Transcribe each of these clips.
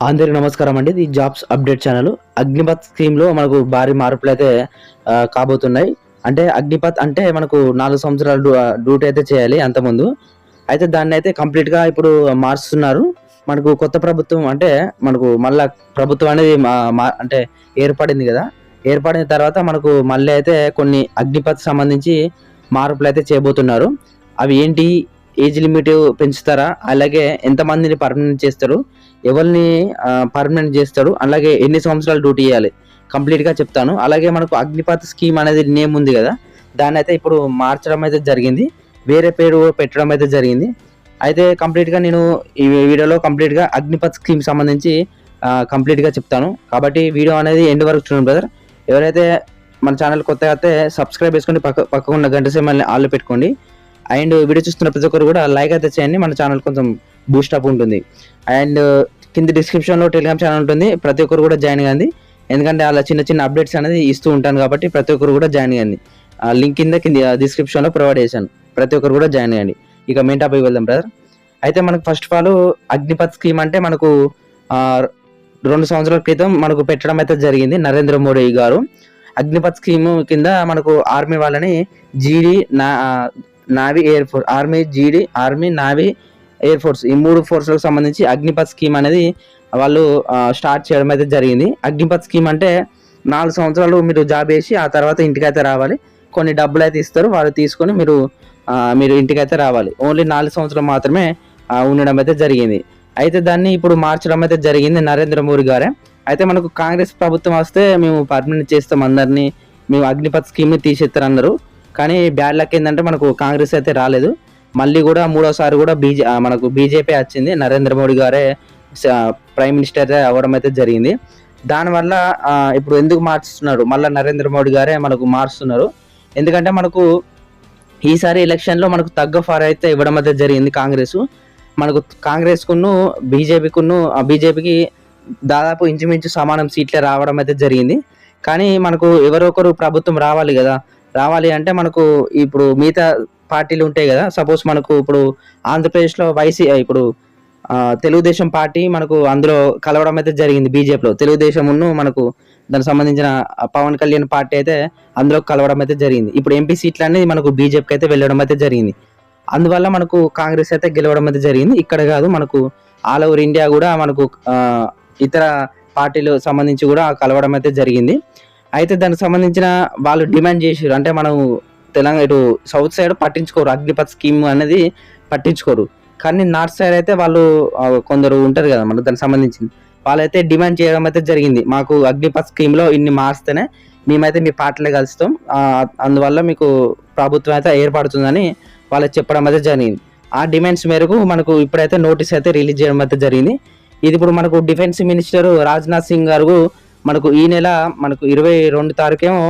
అందరికీ నమస్కారం అండి. ఇది జాబ్స్ అప్డేట్ ఛానల్. అగ్నిపత్ స్కీమ్లో మనకు భారీ మార్పులు అయితే కాబోతున్నాయి. అంటే అగ్నిపత్ అంటే మనకు నాలుగు సంవత్సరాలు డ్యూ- డ్యూటీ అయితే చేయాలి అంతకుముందు. అయితే దాన్ని అయితే కంప్లీట్గా ఇప్పుడు మారుస్తున్నారు మనకు కొత్త ప్రభుత్వం అంటే మనకు మళ్ళా ప్రభుత్వం అనేది మా- మా- అంటే ఏర్పడింది కదా. ఏర్పడిన తర్వాత మనకు మళ్ళీ అయితే కొన్ని అగ్నిపత్ సంబంధించి మార్పులు అయితే చేయబోతున్నారు. అవి ఏంటి? ఏజ్ లిమిట్ పెంచుతారా? అలాగే ఎంతమందిని పర్మనెంట్ చేస్తారు? ఎవరిని పర్మనెంట్ చేస్తాడు అలాగే ఎన్ని సంవత్సరాలు డ్యూటీ చేయాలి? కంప్లీట్గా చెప్తాను. అలాగే మనకు అగ్నిపత్ స్కీమ్ అనేది నేమ్ ఉంది కదా దాన్ని అయితే ఇప్పుడు మార్చడం అయితే జరిగింది. వేరే పేరు పెట్టడం అయితే జరిగింది. అయితే కంప్లీట్గా నేను ఈ వీడియోలో కంప్లీట్గా అగ్నిపత్ స్కీమ్ సంబంధించి కంప్లీట్గా చెప్తాను. కాబట్టి వీడియో అనేది ఎండ్ వరకు చూడండి బ్రదర్. ఎవరైతే మన ఛానల్ కొత్తగా అయితే సబ్స్క్రైబ్ చేసుకొని పక్క పక్కకున్న గంట సేమల్ని ఆళ్ళు పెట్టుకోండి. అండ్ వీడియో చూస్తున్న ప్రతి ఒక్కరు కూడా లైక్ అయితే చేయండి. మన ఛానల్ కొంచెం బూస్ట్ అప్ ఉంటుంది. అండ్ కింద డిస్క్రిప్షన్లో టెలిగ్రామ్ ఛానల్ ఉంటుంది. ప్రతి ఒక్కరు కూడా జాయిన్ కండి. ఎందుకంటే అలా చిన్న చిన్న అప్డేట్స్ అనేది ఇస్తూ ఉంటాను కాబట్టి ప్రతి ఒక్కరు కూడా జాయిన్ కండి. ఆ లింక్ కింద కింద డిస్క్రిప్షన్లో ప్రొవైడ్ చేశాను. ప్రతి ఒక్కరు కూడా జాయిన్ కాండి. ఇక మెయిన్ టాపిక్ వెళ్దాం బ్రదర్ అయితే మనకు first of all Agnipath scheme అంటే మనకు రెండు సంవత్సరాల క్రితం మనకు పెట్టడం అయితే జరిగింది నరేంద్ర మోడీ గారు. అగ్నిపత్ స్కీమ్ కింద మనకు ఆర్మీ వాళ్ళని జీడీ నా navy air force army GD army navy air force. ఈ మూడు ఫోర్స్లకు సంబంధించి అగ్నిపత్ స్కీమ్ అనేది వాళ్ళు స్టార్ట్ చేయడం అయితే జరిగింది. అగ్నిపత్ స్కీమ్ అంటే నాలుగు సంవత్సరాలు మీరు జాబ్ చేసి ఆ తర్వాత ఇంటికైతే రావాలి. కొన్ని డబ్బులు అయితే ఇస్తారు. వాళ్ళు తీసుకొని మీరు మీరు ఇంటికైతే రావాలి. ఓన్లీ నాలుగు సంవత్సరాలు మాత్రమే ఉండడం అయితే జరిగింది. అయితే దాన్ని ఇప్పుడు మార్చడం అయితే జరిగింది నరేంద్ర మోడీ గారే. అయితే మనకు కాంగ్రెస్ ప్రభుత్వం వస్తే మేము పర్మనెంట్ చేస్తాం అందరినీ. మేము అగ్నిపత్ స్కీమ్ని తీసేస్తారు అందరూ. కానీ బ్యాడ్ లక్ ఏంటంటే మనకు కాంగ్రెస్ అయితే రాలేదు. మళ్ళీ కూడా మూడోసారి కూడా బీజే మనకు బీజేపీ వచ్చింది. నరేంద్ర మోడీ గారే ప్రైమ్ మినిస్టర్ అవ్వడం అయితే జరిగింది. దానివల్ల ఇప్పుడు ఎందుకు మార్చుతున్నారు? మళ్ళీ నరేంద్ర మోడీ గారే మనకు మారుస్తున్నారు. ఎందుకంటే మనకు ఈసారి ఎలక్షన్లో మనకు తగ్గ ఫార్ అయితే ఇవ్వడం అయితే జరిగింది కాంగ్రెస్. మనకు కాంగ్రెస్కును బీజేపీకును బీజేపీకి దాదాపు ఇంచుమించు సమానం సీట్లే రావడం అయితే జరిగింది. కానీ మనకు ఎవరో ఒకరు ప్రభుత్వం రావాలి కదా. రావాలి అంటే మనకు ఇప్పుడు మిగతా పార్టీలు ఉంటాయి కదా. సపోజ్ మనకు ఇప్పుడు ఆంధ్రప్రదేశ్లో వైసీ ఇప్పుడు తెలుగుదేశం పార్టీ మనకు అందులో కలవడం అయితే జరిగింది బీజేపీలో. తెలుగుదేశం మనకు దానికి సంబంధించిన పవన్ కళ్యాణ్ పార్టీ అయితే అందులో కలవడం అయితే జరిగింది. ఇప్పుడు ఎంపీ సీట్లు అనేది మనకు బీజేపీకి అయితే వెళ్ళడం అయితే జరిగింది. అందువల్ల మనకు కాంగ్రెస్ అయితే గెలవడం అయితే జరిగింది. ఇక్కడ కాదు మనకు ఆల్ ఓవర్ ఇండియా కూడా మనకు ఇతర పార్టీలు సంబంధించి కూడా కలవడం అయితే జరిగింది. అయితే దానికి సంబంధించిన వాళ్ళు డిమాండ్ చేసారు అంటే మనం తెలంగాణ ఇటు సౌత్ సైడ్ పట్టించుకోరు. అగ్నిపత్ స్కీమ్ అనేది పట్టించుకోరు. కానీ నార్త్ సైడ్ అయితే వాళ్ళు కొందరు ఉంటారు కదా మనకు దానికి సంబంధించింది. వాళ్ళైతే డిమాండ్ చేయడం అయితే జరిగింది. మాకు అగ్నిపత్ స్కీమ్లో ఇన్ని మార్స్తేనే మేమైతే మీ పార్టీలో కలుస్తాం. అందువల్ల మీకు ప్రభుత్వం అయితే ఏర్పడుతుందని వాళ్ళకి చెప్పడం అయితే జరిగింది. ఆ డిమాండ్స్ మేరకు మనకు ఇప్పుడైతే నోటీస్ అయితే రిలీజ్ చేయడం అయితే జరిగింది. ఇది ఇప్పుడు మనకు డిఫెన్స్ మినిస్టర్ రాజ్నాథ్ సింగ్ గారు మనకు ఈ నెల మనకు ఇరవై రెండు తారీఖేమో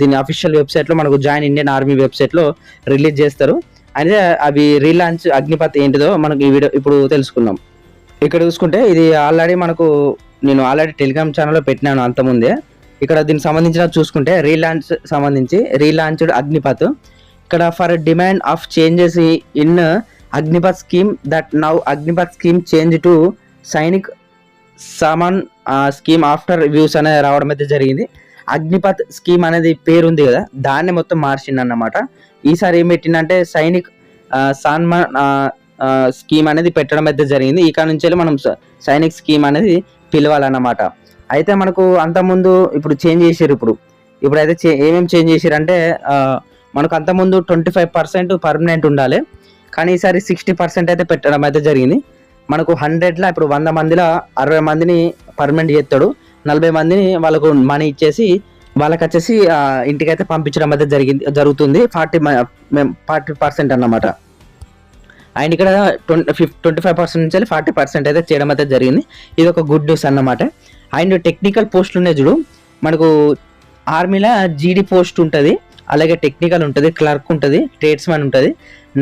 దీని అఫీషియల్ వెబ్సైట్లో మనకు జాయిన్ ఇండియన్ ఆర్మీ వెబ్సైట్లో రిలీజ్ చేస్తారు. అయితే అవి రీలాంచ్ అగ్నిపత్ ఏంటిదో మనకు ఈ వీడియో ఇప్పుడు తెలుసుకుందాం. ఇక్కడ చూసుకుంటే ఇది ఆల్రెడీ మనకు నేను ఆల్రెడీ టెలిగ్రామ్ ఛానల్లో పెట్టినాను అంతముందే. ఇక్కడ దీనికి సంబంధించిన చూసుకుంటే రీలాంచ్ సంబంధించి రీలాంచ్డ్ అగ్నిపత్ ఇక్కడ for demand of changes in Agnipath scheme that now Agnipath scheme change to Sainik Samman scheme after reviews అనేది రావడం అయితే జరిగింది. అగ్నిపత్ స్కీమ్ అనేది పేరు ఉంది కదా దాన్ని మొత్తం మార్చిండు అన్నమాట ఈసారి ఏం పెట్టిందంటే సైనిక్ ఆ, సాన్మాన్ స్కీమ్ అనేది పెట్టడం అయితే జరిగింది. ఇక నుంచి వెళ్ళి మనం సైనిక్ స్కీమ్ అనేది పిలవాలన్నమాట. అయితే మనకు అంతకుముందు ఇప్పుడు చేంజ్ చేసారు ఇప్పుడు. ఇప్పుడైతే చే- ఏమేమి చేంజ్ చేసారు అంటే మనకు అంతకుముందు ట్వంటీ ఫైవ్ పర్సెంట్ పర్మనెంట్ ఉండాలి. కానీ ఈసారి సిక్స్టీ పర్సెంట్ అయితే పెట్టడం అయితే జరిగింది. మనకు హండ్రెడ్లో ఇప్పుడు వంద మందిలో అరవై మందిని పర్మనెంట్ చేస్తాడు. నలభై మందిని వాళ్ళకు మనీ ఇచ్చేసి వాళ్ళకి వచ్చేసి ఇంటికైతే పంపించడం అయితే జరిగింది జరుగుతుంది. ఫార్టీ ఫార్టీ పర్సెంట్ అన్నమాట. అండ్ ఇక్కడ ట్వంటీ ఫిఫ్ ట్వంటీ ఫైవ్ పర్సెంట్ నుంచి ఫార్టీ పర్సెంట్ అయితే చేయడం అయితే జరిగింది. ఇది ఒక గుడ్ న్యూస్ అన్నమాట. అండ్ టెక్నికల్ పోస్టులు ఉన్నాయి చూడు. మనకు ఆర్మీలో జీడీ పోస్ట్ ఉంటుంది. అలాగే టెక్నికల్ ఉంటుంది క్లర్క్ ఉంటుంది ట్రేడ్స్మెన్ ఉంటుంది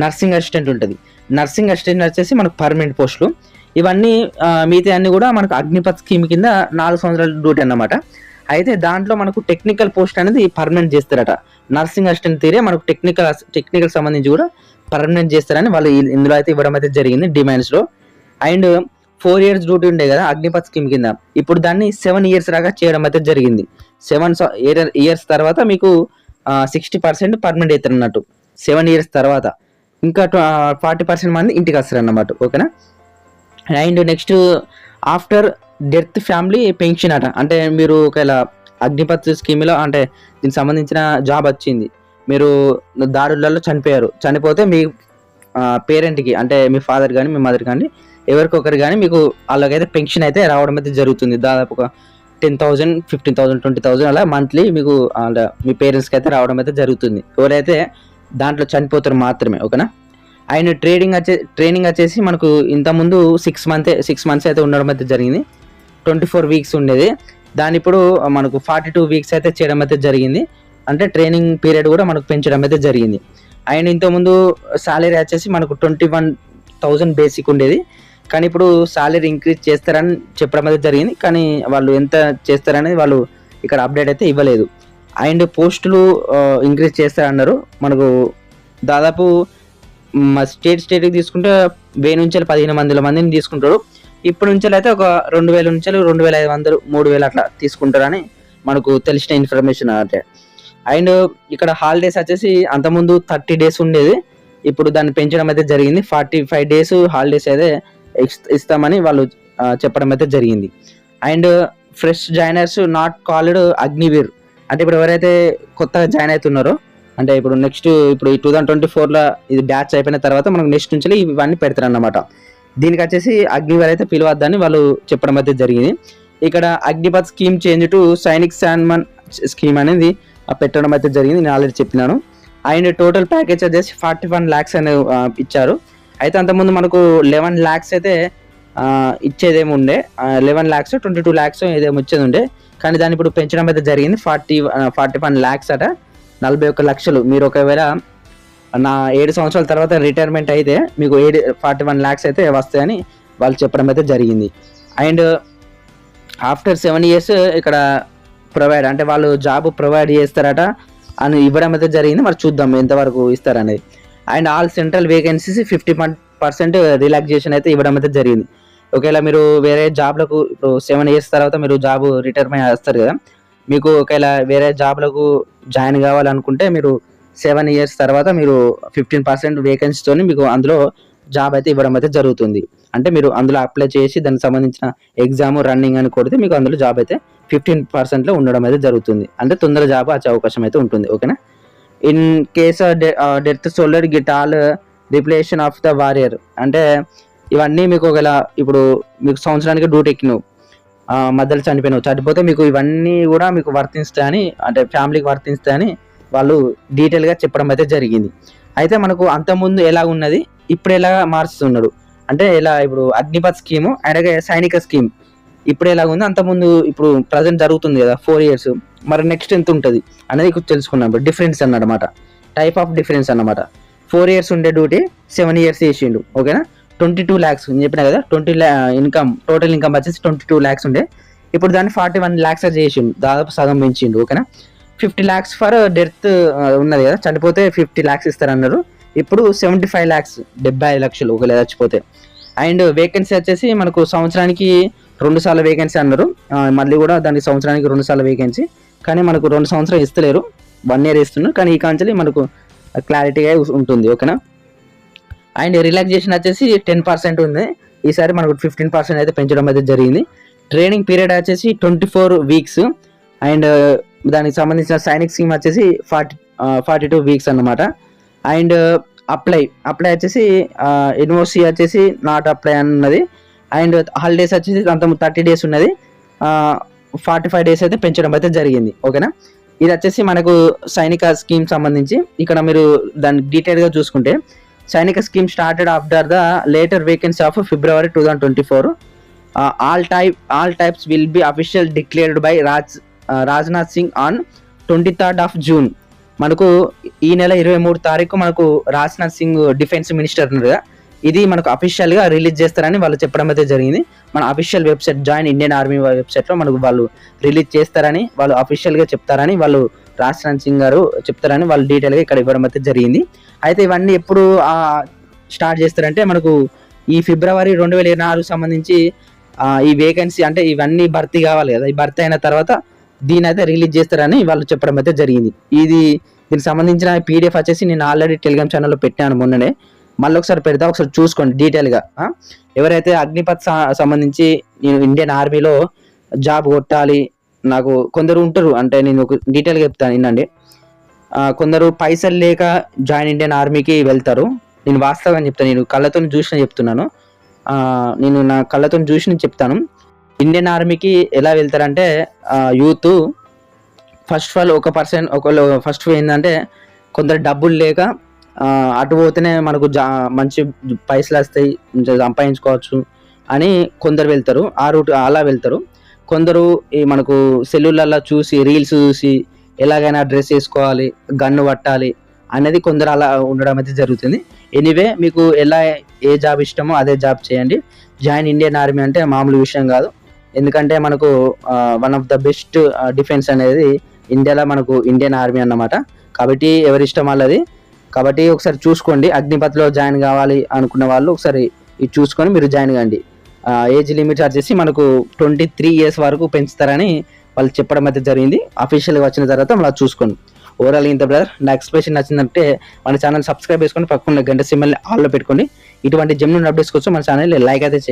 నర్సింగ్ అసిస్టెంట్ ఉంటుంది. నర్సింగ్ అసిస్టెంట్ వచ్చేసి మనకు పర్మనెంట్ పోస్టులు. ఇవన్నీ మిగతా అన్ని కూడా మనకు అగ్నిపత్ స్కీమ్ కింద నాలుగు సంవత్సరాల డ్యూటీ అన్నమాట. అయితే దాంట్లో మనకు టెక్నికల్ పోస్ట్ అనేది పర్మనెంట్ చేస్తారట. నర్సింగ్ అసిస్టెంట్ తీరే మనకు టెక్నికల్ టెక్నికల్ సంబంధించి కూడా పర్మనెంట్ చేస్తారని వాళ్ళు ఇందులో అయితే ఇవ్వడం అయితే జరిగింది డిమాండ్స్లో. అండ్ ఫోర్ ఇయర్స్ డ్యూటీ ఉండే కదా అగ్నిపత్ స్కీమ్ కింద. ఇప్పుడు దాన్ని సెవెన్ ఇయర్స్ దాకా చేయడం అయితే జరిగింది. సెవెన్ ఇయర్స్ తర్వాత మీకు సిక్స్టీ పర్సెంట్ పర్మనెంట్ అవుతారు అన్నట్టు. సెవెన్ ఇయర్స్ తర్వాత. ఇంకా ఫార్టీ పర్సెంట్ మంది ఇంటికి వస్తారు అన్నమాట ఓకేనా? And next after death family pension అట. అంటే మీరు ఒకవేళ అగ్నిపత్ స్కీమ్లో అంటే దీనికి సంబంధించిన జాబ్ వచ్చింది మీరు దారులలో చనిపోయారు. చనిపోతే మీ పేరెంట్కి అంటే మీ ఫాదర్ కానీ మీ మదర్ కానీ ఎవరికొకరు కానీ మీకు వాళ్ళకైతే పెన్షన్ అయితే రావడం అయితే జరుగుతుంది. దాదాపు ఒక ten thousand fifteen thousand twenty thousand అలా మంత్లీ మీకు అంటే మీ పేరెంట్స్కి అయితే రావడం అయితే జరుగుతుంది. ఎవరైతే దాంట్లో చనిపోతారు మాత్రమే ఓకేనా? ఆయన ట్రేడింగ్ వచ్చే ట్రైనింగ్ వచ్చేసి మనకు ఇంతకుముందు సిక్స్ మంత్ సిక్స్ మంత్స్ అయితే ఉండడం అయితే జరిగింది. ట్వంటీ ఫోర్ వీక్స్ ఉండేది. దాని ఇప్పుడు మనకు ఫార్టీ టూ వీక్స్ అయితే చేయడం అయితే జరిగింది. అంటే ట్రైనింగ్ పీరియడ్ కూడా మనకు పెంచడం అయితే జరిగింది. ఆయన ఇంతకుముందు సాలరీ వచ్చేసి మనకు ట్వంటీ వన్ థౌజండ్ బేసిక్ ఉండేది. కానీ ఇప్పుడు సాలరీ ఇంక్రీజ్ చేస్తారని చెప్పడం అయితే జరిగింది. కానీ వాళ్ళు ఎంత చేస్తారనేది వాళ్ళు ఇక్కడ అప్డేట్ అయితే ఇవ్వలేదు. అండ్ పోస్టులు ఇంక్రీజ్ చేస్తారన్నారు. మనకు దాదాపు మా స్టేట్ స్టేట్కి తీసుకుంటే వెయ్యి నుంచి పదిహేను వందల మందిని తీసుకుంటారు. ఇప్పటి నుంచి అయితే ఒక రెండు వేల నుంచి రెండు వేల ఐదు వందలు మూడు వేలు అట్లా తీసుకుంటారని మనకు తెలిసిన ఇన్ఫర్మేషన్ అంటే. అండ్ ఇక్కడ హాలిడేస్ వచ్చేసి అంతకుముందు థర్టీ డేస్ ఉండేది. ఇప్పుడు దాన్ని పెంచడం అయితే జరిగింది. ఫార్టీ ఫైవ్ డేస్ హాలిడేస్ అయితే ఇస్తామని వాళ్ళు చెప్పడం అయితే జరిగింది. And fresh joiners not called Agniveer. అంటే ఇప్పుడు ఎవరైతే కొత్తగా జాయిన్ అవుతున్నారో అంటే ఇప్పుడు నెక్స్ట్ ఇప్పుడు ఈ టూ థౌసండ్ ట్వంటీ ఫోర్లో ఇది బ్యాచ్ అయిపోయిన తర్వాత మనకు నెక్స్ట్ నుంచి ఇవన్నీ పెడతారు అన్నమాట దీనికి వచ్చేసి అగ్నివర్ అయితే పిలవద్దని వాళ్ళు చెప్పడం అయితే జరిగింది. ఇక్కడ Agnipath scheme change to Sainik Samman scheme అనేది ఆ, పెట్టడం అయితే జరిగింది నేను ఆల్రెడీ చెప్పినాను. అండ్ టోటల్ ప్యాకేజ్ వచ్చేసి ఫార్టీ వన్ ల్యాక్స్ అనే ఇచ్చారు. అయితే అంతకుముందు మనకు లెవెన్ ల్యాక్స్ అయితే ఇచ్చేదేమి ఉండే eleven lakhs twenty two lakhs ఏదేమి వచ్చేది ఉండే కానీ దాన్ని ఇప్పుడు పెంచడం అయితే జరిగింది. ఫార్టీ ఫార్టీ వన్ ల్యాక్స్ అట. నలభై ఒక్క లక్షలు. మీరు ఒకవేళ నా ఏడు సంవత్సరాల తర్వాత రిటైర్మెంట్ అయితే మీకు ఏడు ఫార్టీ వన్ ల్యాక్స్ అయితే వస్తాయని వాళ్ళు చెప్పడం అయితే జరిగింది. అండ్ ఆఫ్టర్ సెవెన్ ఇయర్స్ ఇక్కడ ప్రొవైడ్ అంటే వాళ్ళు జాబ్ ప్రొవైడ్ చేస్తారట అని ఇవ్వడం అయితే జరిగింది. మరి చూద్దాం ఎంతవరకు ఇస్తారనేది. And all central vacancies fifty percent relaxation అయితే ఇవ్వడం అయితే జరిగింది. ఒకవేళ మీరు వేరే జాబ్లకు ఇప్పుడు సెవెన్ ఇయర్స్ తర్వాత మీరు జాబ్ రిటైర్మెంట్ చేస్తారు కదా మీకు ఒకవేళ వేరే జాబ్లకు జాయిన్ కావాలనుకుంటే మీరు సెవెన్ ఇయర్స్ తర్వాత మీరు ఫిఫ్టీన్ పర్సెంట్ వేకెన్సీతో మీకు అందులో జాబ్ అయితే ఇవ్వడం అయితే జరుగుతుంది. అంటే మీరు అందులో అప్లై చేసి దానికి సంబంధించిన ఎగ్జామ్ రన్నింగ్ అని కొడితే మీకు అందులో జాబ్ అయితే ఫిఫ్టీన్ పర్సెంట్లో ఉండడం అయితే జరుగుతుంది. అంటే తొందర జాబ్ వచ్చే అవకాశం అయితే ఉంటుంది ఓకేనా in case death soldier get all replacement of the warrior అంటే ఇవన్నీ మీకు ఒకవేళ ఇప్పుడు మీకు సంవత్సరానికి డ్యూటీ ఎక్కినావు మధ్యలో చనిపోయినావు చనిపోతే మీకు ఇవన్నీ కూడా మీకు వర్తిస్తాయని అంటే ఫ్యామిలీకి వర్తిస్తాయని వాళ్ళు డీటెయిల్గా చెప్పడం అయితే జరిగింది. అయితే మనకు అంతకుముందు ఎలా ఉన్నది ఇప్పుడు ఎలా మారుస్తున్నాడు? అంటే ఇలా ఇప్పుడు అగ్నిపత్ స్కీము అలాగే సైనిక స్కీమ్ ఇప్పుడు ఎలా ఉంది? అంతకుముందు ఇప్పుడు ప్రజెంట్ జరుగుతుంది కదా ఫోర్ ఇయర్స్ మరి నెక్స్ట్ ఎంత ఉంటుంది అనేది తెలుసుకున్నాం. డిఫరెన్స్ అన్నమాట టైప్ ఆఫ్ డిఫరెన్స్ అన్నమాట. ఫోర్ ఇయర్స్ ఉండే డ్యూటీ సెవెన్ ఇయర్స్ చేసిండు ఓకేనా? ట్వంటీ టూ ల్యాక్స్ నేను చెప్పిన కదా ట్వంటీ ఇన్కమ్ టోటల్ ఇన్కమ్ వచ్చేసి ట్వంటీ టూ ల్యాక్స్ ఉండే. ఇప్పుడు దాన్ని ఫార్టీ వన్ ల్యాక్స్ చేసిండు దాదాపు సగం పెంచిండు ఓకేనా ఫిఫ్టీ ల్యాక్స్ ఫర్ డెత్ ఉన్నది కదా చనిపోతే ఫిఫ్టీ ల్యాక్స్ ఇస్తారన్నారు. ఇప్పుడు సెవెంటీ ఫైవ్ ల్యాక్స్ డెబ్బై ఐదు లక్షలు ఒకవేళ చచ్చిపోతే. అండ్ వేకెన్సీ వచ్చేసి మనకు సంవత్సరానికి రెండు సార్లు వేకెన్సీ అన్నారు. మళ్ళీ కూడా దానికి సంవత్సరానికి రెండు సార్లు వేకెన్సీ కానీ మనకు రెండు సంవత్సరాలు ఇస్తలేరు వన్ ఇయర్ ఇస్తున్నారు. కానీ ఈ కాంచెలి మనకు క్లారిటీగా ఉంటుంది ఓకేనా అండ్ రిలాక్సేషన్ వచ్చేసి టెన్ పర్సెంట్ ఉంది. ఈసారి మనకు ఫిఫ్టీన్ పర్సెంట్ అయితే పెంచడం అయితే జరిగింది. ట్రైనింగ్ పీరియడ్ వచ్చేసి twenty four weeks and uh, దానికి సంబంధించిన సైనిక్ స్కీమ్ వచ్చేసి forty uh, forty two weeks అన్నమాట. అండ్ uh, అప్లై అప్లై వచ్చేసి యూనివర్సిటీ వచ్చేసి నాట్ అప్లై అన్నది. అండ్ హాలిడేస్ వచ్చేసి అంత థర్టీ డేస్ ఉన్నది. ఫార్టీ ఫైవ్ డేస్ అయితే పెంచడం అయితే జరిగింది. ఓకేనా? ఇది వచ్చేసి మనకు సైనిక స్కీమ్ సంబంధించి. ఇక్కడ మీరు దాన్ని డీటెయిల్గా చూసుకుంటే Sainik scheme started after the later vacancy of February two thousand twenty four. All type all types will be official declared by Raj Rajnath Singh on twenty third of June. మనకు ఈ నెల ఇరవై మూడు తారీఖు మనకు రాజ్నాథ్ సింగ్ డిఫెన్స్ మినిస్టర్ కదా ఇది మనకు అఫీషియల్గా రిలీజ్ చేస్తారని వాళ్ళు చెప్పడం అయితే జరిగింది. మన official website join Indian army వెబ్సైట్లో మనకు వాళ్ళు రిలీజ్ చేస్తారని వాళ్ళు అఫీషియల్గా చెప్తారని వాళ్ళు రాజ్నాథ్ సింగ్ గారు చెప్తారని వాళ్ళు డీటెయిల్గా ఇక్కడ ఇవ్వడం అయితే జరిగింది. అయితే ఇవన్నీ ఎప్పుడు స్టార్ట్ చేస్తారంటే మనకు ఈ ఫిబ్రవరి రెండు వేల ఇరవై నాలుగు సంబంధించి ఈ వేకెన్సీ అంటే ఇవన్నీ భర్తీ కావాలి కదా. ఈ భర్తీ అయిన తర్వాత దీని అయితే రిలీజ్ చేస్తారని వాళ్ళు చెప్పడం అయితే జరిగింది. ఇది దీనికి సంబంధించిన పీడిఎఫ్ వచ్చేసి నేను ఆల్రెడీ టెలిగ్రామ్ ఛానల్లో పెట్టాను మొన్ననే. మళ్ళీ ఒకసారి పెడతా ఒకసారి చూసుకోండి డీటెయిల్గా ఎవరైతే అగ్నిపత్ స- సంబంధించి నేను ఇండియన్ ఆర్మీలో జాబ్ కొట్టాలి నాకు కొందరు ఉంటారు అంటే నేను ఒక డీటెయిల్గా చెప్తాను వినండి. కొందరు పైసలు లేక జాయిన్ ఇండియన్ ఆర్మీకి వెళ్తారు. నేను వాస్తవంగా చెప్తాను నేను కళ్ళతో చూసిన చెప్తున్నాను. నేను నా కళ్ళతో చూసి నేను చెప్తాను ఇండియన్ ఆర్మీకి ఎలా వెళ్తారంటే యూత్ ఫస్ట్ ఆఫ్ ఆల్ ఒక పర్సన్ ఒకళ్ళు ఫస్ట్ ఏంటంటే కొందరు డబ్బులు లేక అటు పోతేనే మనకు జా మంచి పైసలు వస్తాయి సంపాదించుకోవచ్చు అని కొందరు వెళ్తారు. ఆ రూట్ అలా వెళ్తారు. కొందరు ఈ మనకు సెల్లులలో చూసి రీల్స్ చూసి ఎలాగైనా డ్రెస్ వేసుకోవాలి గన్ను పట్టాలి అనేది కొందరు అలా ఉండడం అయితే జరుగుతుంది. ఎనీవే మీకు ఎలా ఏ జాబ్ ఇష్టమో అదే జాబ్ చేయండి. జాయిన్ ఇండియన్ ఆర్మీ అంటే మామూలు విషయం కాదు. ఎందుకంటే మనకు one of the best defence అనేది ఇండియాలో మనకు ఇండియన్ ఆర్మీ అన్నమాట. కాబట్టి ఎవరి ఇష్టం వాళ్ళది. కాబట్టి ఒకసారి చూసుకోండి. అగ్నిపథ్లో జాయిన్ కావాలి అనుకున్న వాళ్ళు ఒకసారి ఇది చూసుకొని మీరు జాయిన్ కండి. ఏజ్ లిమిట్ వచ్చేసి మనకు ట్వంటీ త్రీ ఇయర్స్ వరకు పెంచుతారని వాళ్ళు చెప్పడం అయితే జరిగింది. అఫీషియల్గా వచ్చిన తర్వాత మళ్ళీ చూసుకోండి. ఓవరాల్ ఇంత బ్రదర్ నా ఎక్స్ప్రెషన్ నచ్చిందంటే మన ఛానల్ సబ్స్క్రైబ్ చేసుకొని పక్కన గంట సిమ్మల్ని ఆల్లో పెట్టుకోండి. ఇటువంటి జెమ్యూన్ అప్డేట్స్ కోసం మన ఛానల్ లైక్ అయితే చేయండి.